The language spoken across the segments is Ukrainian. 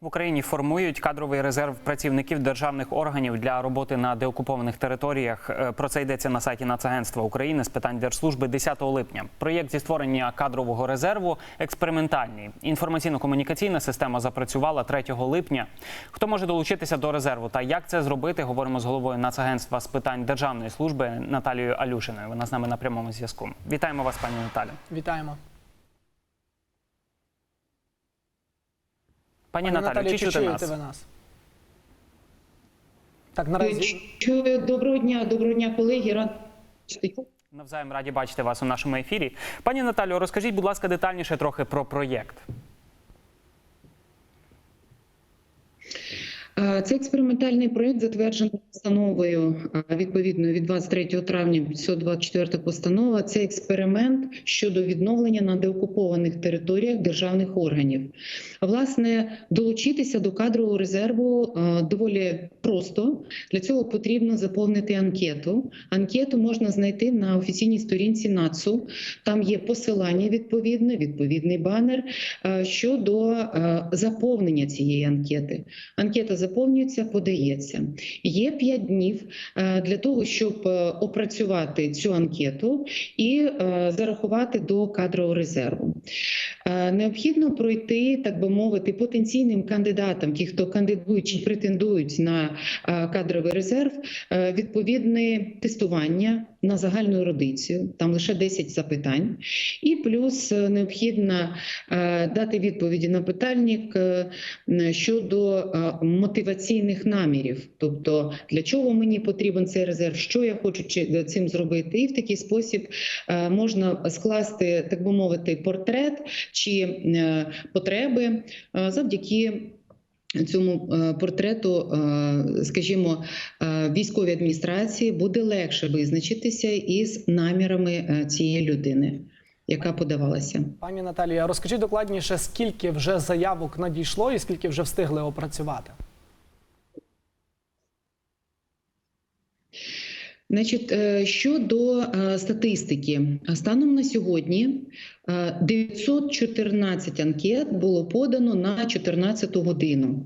В Україні формують кадровий резерв працівників державних органів для роботи на деокупованих територіях. Е, Про це йдеться на сайті Нацагентства України з питань держслужби 10 липня. Проєкт зі створення кадрового резерву експериментальний. Інформаційно-комунікаційна система запрацювала 3 липня. Хто може долучитися до резерву та як це зробити? Говоримо з головою Нацагентства з питань державної служби Наталією Алюшиною. Вона з нами на прямому зв'язку. Вітаємо вас, пані Наталі. Вітаємо. Пані, Пані Наталі, чи чуєте нас? ви нас? Так, наразі Чую. Доброго дня, доброго дня, колеги. Рад Навзаєм раді бачити вас у нашому ефірі. Пані Наталю, розкажіть, будь ласка, детальніше трохи про проєкт. Е, Це експериментальний проект затверджений постановою е, відповідною від 23 травня 524 постанова. Це експеримент щодо відновлення на деокупованих територіях державних органів. Власне, долучитися до кадрового резерву е, доволі просто. Для цього потрібно заповнити анкету. Анкету можна знайти на офіційній сторінці НАЦУ. Там є посилання відповідне, відповідний банер щодо заповнення цієї анкети. Анкета заповнюється, подається. Є 5 днів е, для того, щоб е, опрацювати цю анкету і е, зарахувати до кадрового резерву. Необхідно пройти, так би мовити, потенційним кандидатам, ті, хто кандидують чи претендують на кадровий резерв, відповідне тестування на загальну ерудицію, там лише 10 запитань, і плюс е, необхідно е, дати відповіді на питальник щодо е, мотиваційних намірів, тобто для чого мені потрібен цей резерв, що я хочу цим зробити, і в такий спосіб можна скласти, так би мовити, портрет чи потреби завдяки. Цьому е, портрету, е, скажімо, е, військовій адміністрації буде легше визначитися із намірами цієї людини, яка подавалася. пані Наталія, розкажіть докладніше, скільки вже заявок надійшло і скільки вже встигли опрацювати? Значить, щодо статистики, станом на сьогодні 914 анкет було подано на 14 годину.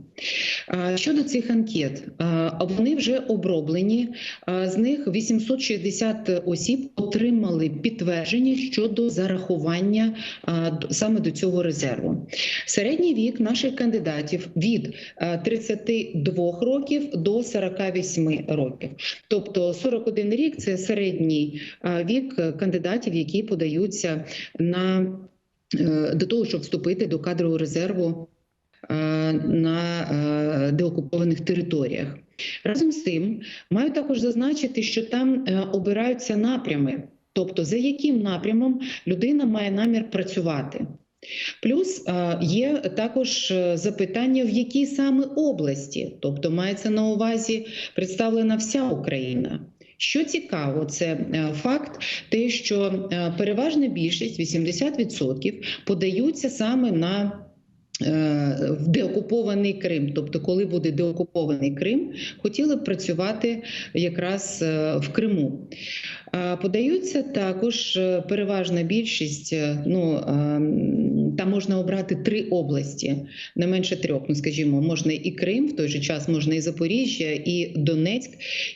Е, Щодо цих анкет, е, вони вже оброблені. Е, З них 860 осіб отримали підтвердження щодо зарахування е, саме до цього резерву. Середній вік наших кандидатів від е, 32 років до 48 років. Тобто 41 рік це середній е, вік е, кандидатів, які подаються на е, до того, щоб вступити до кадрового резерву е, на е, деокупованих територіях. Разом з тим, маю також зазначити, що там обираються напрями, тобто за яким напрямом людина має намір працювати. Плюс є також запитання, в якій саме області, тобто мається на увазі представлена вся Україна. Що цікаво, це е, факт, те, що е, переважна більшість 80% подаються саме на в деокупований Крим, тобто, коли буде деокупований Крим, хотіли б працювати якраз е, в Криму. Е, Подаються також е, переважна більшість. е, Ну е, там можна обрати три області, не менше трьох. Ну скажімо, можна і Крим, в той же час можна і Запоріжжя, і Донецьк,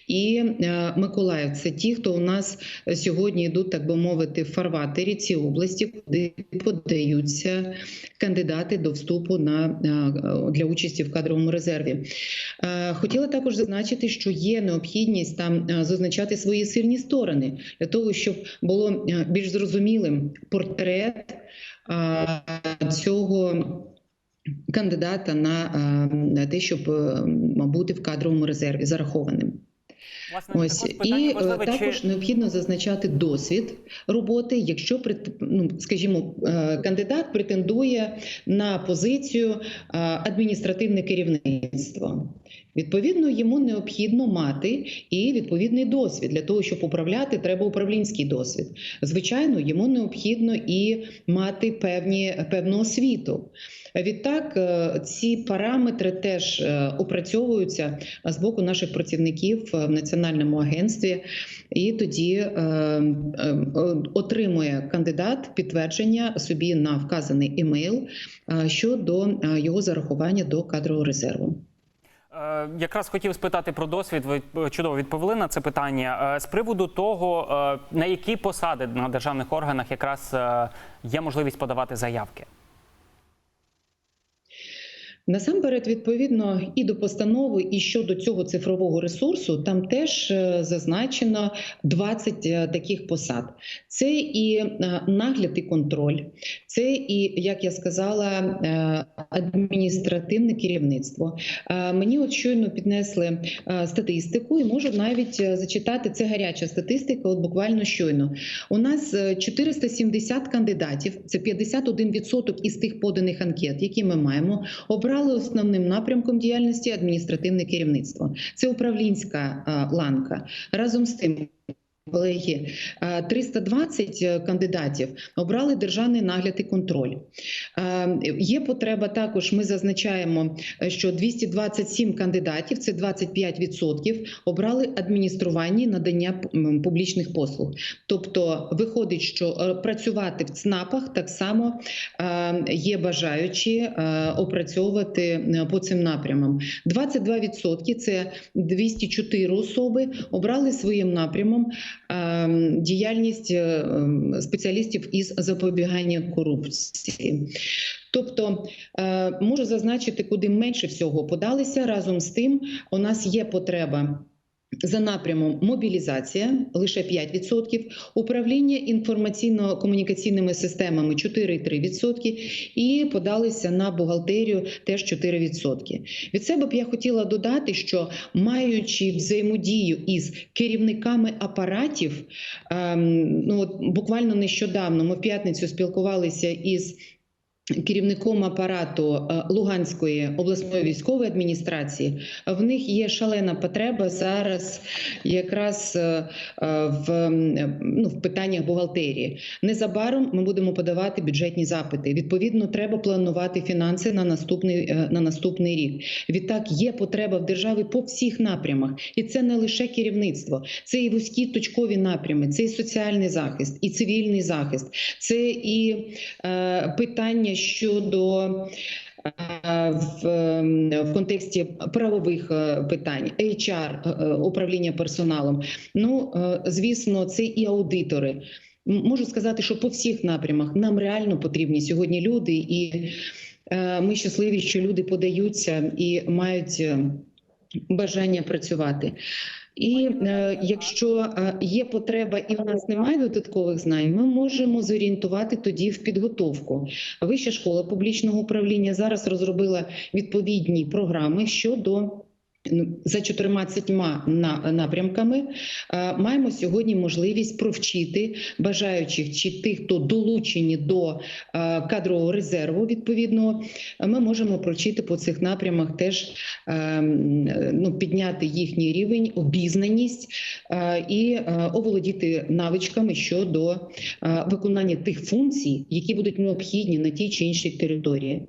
і е, Миколаїв. Це ті, хто у нас сьогодні йдуть, так би мовити, в фарватері ці області, куди подаються кандидати до вступу на е, для участі в кадровому резерві. Е, Хотіла також зазначити, що є необхідність там е, зазначати свої сильні сторони для того, щоб було більш зрозумілим портрет цього. Кандидата на, те, щоб бути в кадровому резерві зарахованим. Ось і е, також необхідно зазначати досвід роботи, якщо ну, скажімо, е, кандидат претендує на позицію е, адміністративне керівництво. Відповідно, йому необхідно мати і відповідний досвід для того, щоб управляти, треба управлінський досвід. Звичайно, йому необхідно і мати певні певну освіту. Відтак, ці параметри теж опрацьовуються з боку наших працівників в національному агентстві, і тоді е, е, отримує кандидат підтвердження собі на вказаний емейл е, щодо е, його зарахування до кадрового резерву. Е, Якраз хотів спитати про досвід. Ви е, чудово відповіли на це питання. Е, З приводу того, е, на які посади на державних органах якраз е, є можливість подавати заявки. Насамперед, відповідно, і до постанови, і щодо цього цифрового ресурсу, там теж е, зазначено 20 е, таких посад. Це і е, нагляд і контроль, це і, як я сказала, адміністративне керівництво. Мені от щойно піднесли статистику, і можу навіть зачитати це гаряча статистика. От буквально щойно. У нас е, 470 кандидатів, це 51% із тих поданих анкет, які ми маємо, обрали основним напрямком діяльності адміністративне керівництво. Це управлінська ланка. Разом з тим. Колеги, е, 320 кандидатів обрали державний нагляд і контроль. Е, Є потреба також. Ми зазначаємо, е, що 227 кандидатів, це 25%, обрали адміністрування надання публічних послуг. Тобто, виходить, що е, працювати в ЦНАПах так само е, є бажаючі е, опрацьовувати е, по цим напрямам. 22% – це 204 особи обрали своїм напрямом е, діяльність е, ем, спеціалістів із запобігання корупції. Тобто е, можу зазначити, куди менше всього подалися. Разом з тим, у нас є потреба. За напрямом мобілізація лише 5%, управління інформаційно-комунікаційними системами 4,3% і подалися на бухгалтерію теж 4%. Від себе б я хотіла додати, що маючи взаємодію із керівниками апаратів, ем, ну от буквально нещодавно ми в п'ятницю спілкувалися із керівником апарату е, Луганської обласної військової адміністрації. В них є шалена потреба зараз якраз е, е, в, ну, в питаннях бухгалтерії. Незабаром ми будемо подавати бюджетні запити. Відповідно, треба планувати фінанси на наступний, на наступний рік. Відтак є потреба в державі по всіх напрямах, і це не лише керівництво, це і вузькі точкові напрями, це і соціальний захист, і цивільний захист, це і е, питання щодо. е, В, ем, в контексті правових е, питань, HR, е, управління персоналом. Ну, звісно, це і аудитори. Можу сказати, що по всіх напрямах нам реально потрібні сьогодні люди, і ми щасливі, що люди подаються і мають бажання працювати. І е, якщо е, є потреба і в нас немає додаткових знань, ми можемо зорієнтувати тоді в підготовку. Вища школа публічного управління зараз розробила відповідні програми щодо. Ну, За 14 напрямками е, маємо сьогодні можливість провчити бажаючих чи тих, хто долучені до е, кадрового резерву відповідного. е, Ми можемо провчити по цих напрямах теж е, ну, підняти їхній рівень, обізнаність і оволодіти навичками щодо виконання тих функцій, які будуть необхідні на тій чи іншій території.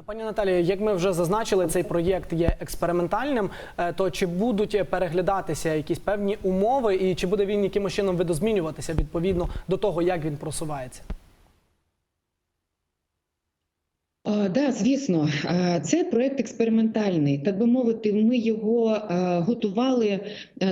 Пані Наталі, як ми вже зазначили, цей проєкт є експериментальним. Е, То чи будуть переглядатися якісь певні умови, і чи буде він якимось чином видозмінюватися відповідно до того, як він просувається? А, да, звісно, це проект експериментальний. Так би мовити, ми його готували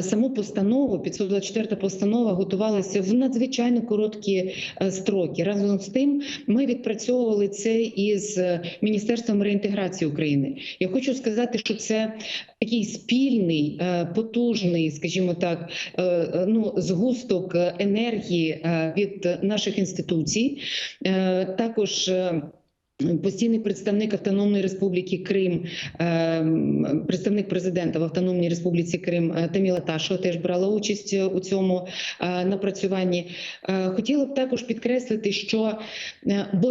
саму постанову. 524 постанова готувалася в надзвичайно короткі строки. Разом з тим, ми відпрацьовували це із е, Міністерством реінтеграції України. Я хочу сказати, що це такий спільний, е, потужний, скажімо так, е, е, ну згусток е, енергії е, від наших інституцій. Е, Також е, Постійний представник Автономної Республіки Крим, е, представник президента в Автономній Республіці Крим е, Таміла Ташова теж брала участь е, у цьому е, напрацюванні. Хотіла б також підкреслити, що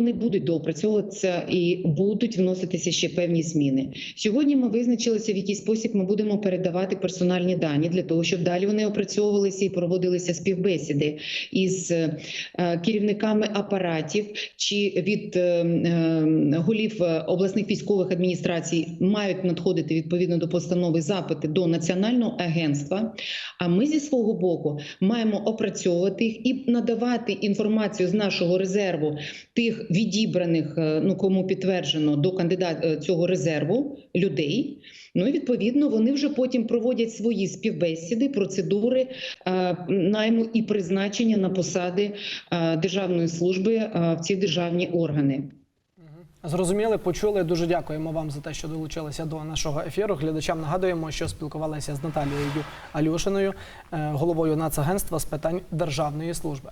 не будуть доопрацьовуватися і будуть вноситися ще певні зміни. Сьогодні ми визначилися, в який спосіб ми будемо передавати персональні дані для того, щоб далі вони опрацьовувалися і проводилися співбесіди із керівниками апаратів чи від е, е, е, голів е, обласних військових адміністрацій мають надходити відповідно до постанови запити до національного агентства. А ми зі свого боку маємо опрацьовувати їх і надавати інформацію з нашого резерву тих відібраних, е, ну кому підтверджено до кандидат цього резерву людей. Ну і відповідно вони вже потім проводять свої співбесіди, процедури е, найму і призначення на посади е, державної служби е, в ці державні органи. Зрозуміли, почули. Дуже дякуємо вам за те, що долучилися до нашого ефіру. Глядачам нагадуємо, що спілкувалися з Наталією Алюшиною, е, головою Нацагентства з питань державної служби.